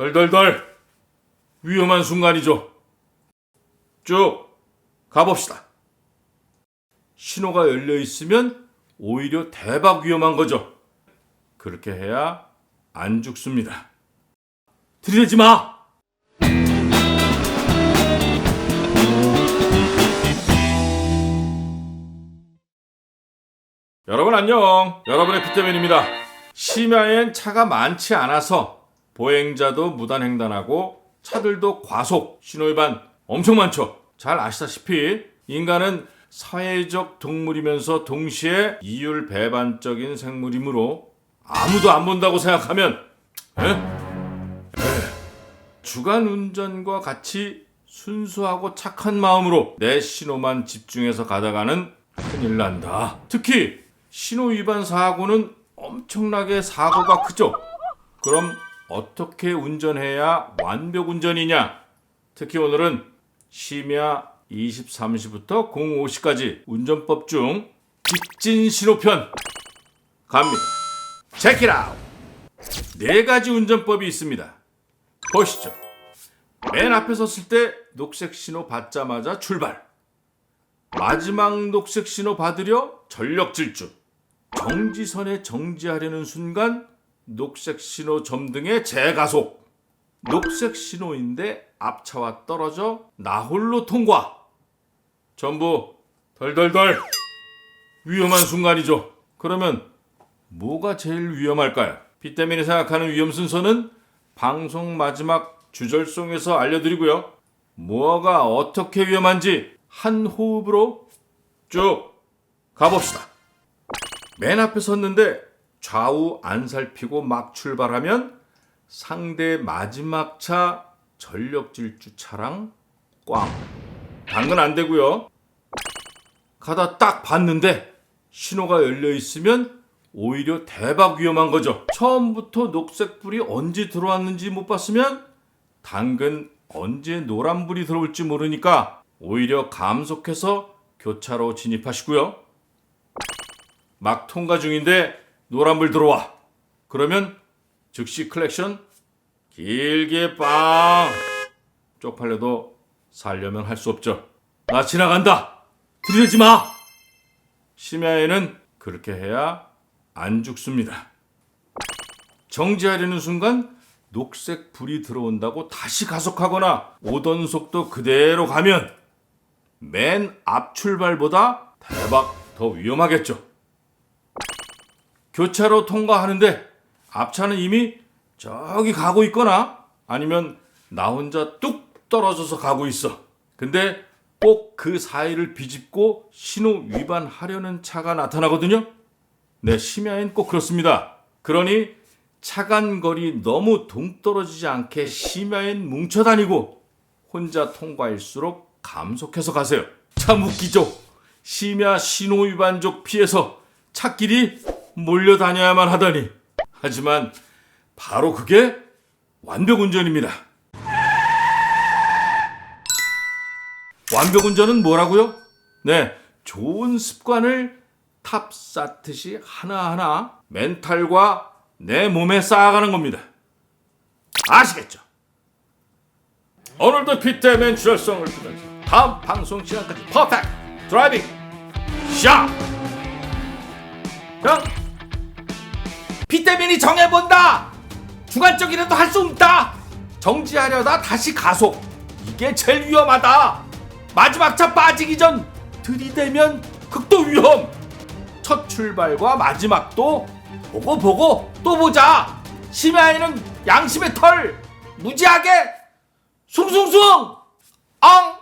덜덜덜 위험한 순간이죠. 쭉 가봅시다. 신호가 열려 있으면 오히려 대박 위험한 거죠. 그렇게 해야 안 죽습니다. 들이대지 마! 여러분 안녕. 여러분의 피터맨입니다. 심야엔 차가 많지 않아서 보행자도 무단횡단하고 차들도 과속, 신호위반 엄청 많죠. 잘 아시다시피 인간은 사회적 동물이면서 동시에 이율 배반적인 생물이므로 아무도 안 본다고 생각하면 에? 에. 주간 운전과 같이 순수하고 착한 마음으로 내 신호만 집중해서 가다가는 큰일 난다. 특히 신호 위반 사고는 엄청나게 사고가 크죠. 그럼 어떻게 운전해야 완벽 운전이냐? 특히 오늘은 심야 23시부터 05시까지 운전법 중 직진 신호편 갑니다. 아웃. 네 가지 운전법이 있습니다. 보시죠. 맨 앞에 섰을 때 녹색 신호 받자마자 출발. 마지막 녹색 신호 받으려 전력 질주. 정지선에 정지하려는 순간 녹색 신호 점등의 재가속. 녹색 신호인데 앞차와 떨어져 나홀로 통과. 전부 덜덜덜 위험한 순간이죠. 그러면 뭐가 제일 위험할까요? 피때민이 생각하는 위험 순서는 방송 마지막 주절송에서 알려드리고요. 뭐가 어떻게 위험한지 한 호흡으로 쭉 가봅시다. 맨 앞에 섰는데 좌우 안 살피고 막 출발하면 상대 마지막 차 전력 질주 차랑 꽝. 당근 안 되고요. 가다 딱 봤는데 신호가 열려 있으면 오히려 대박 위험한 거죠. 처음부터 녹색불이 언제 들어왔는지 못 봤으면 당근 언제 노란불이 들어올지 모르니까 오히려 감속해서 교차로 진입하시고요. 막 통과 중인데 노란불 들어와. 그러면 즉시 클렉션 길게 빵 쪽팔려도 살려면 할 수 없죠. 나 지나간다. 들이대지 마. 심야에는 그렇게 해야 안 죽습니다. 정지하려는 순간 녹색 불이 들어온다고 다시 가속하거나 오던 속도 그대로 가면 맨 앞 출발보다 대박 더 위험하겠죠. 교차로 통과하는데 앞차는 이미 저기 가고 있거나 아니면 나 혼자 뚝 떨어져서 가고 있어. 근데 꼭 그 사이를 비집고 신호 위반하려는 차가 나타나거든요. 네, 심야엔 꼭 그렇습니다. 그러니 차간 거리 너무 동떨어지지 않게 심야엔 뭉쳐 다니고 혼자 통과일수록 감속해서 가세요. 참 웃기죠? 심야 신호 위반족 피해서 차끼리 몰려다녀야만 하다니. 하지만 바로 그게 완벽 운전입니다. 완벽 운전은 뭐라고요? 네, 좋은 습관을 탑 쌓듯이 하나하나 멘탈과 내 몸에 쌓아가는 겁니다. 아시겠죠? 오늘도 피트맨 주얼성을 두면서 다음 방송 시간까지 퍼펙트 드라이빙 샷! 형! 피트맨이 정해본다! 주관적이라도 할 수 없다! 정지하려다 다시 가속! 이게 제일 위험하다! 마지막 차 빠지기 전 들이대면 극도 위험! 첫 출발과 마지막도 보고 보고 또 보자! 심야에는 양심의 털! 무지하게 숭숭숭! 엉!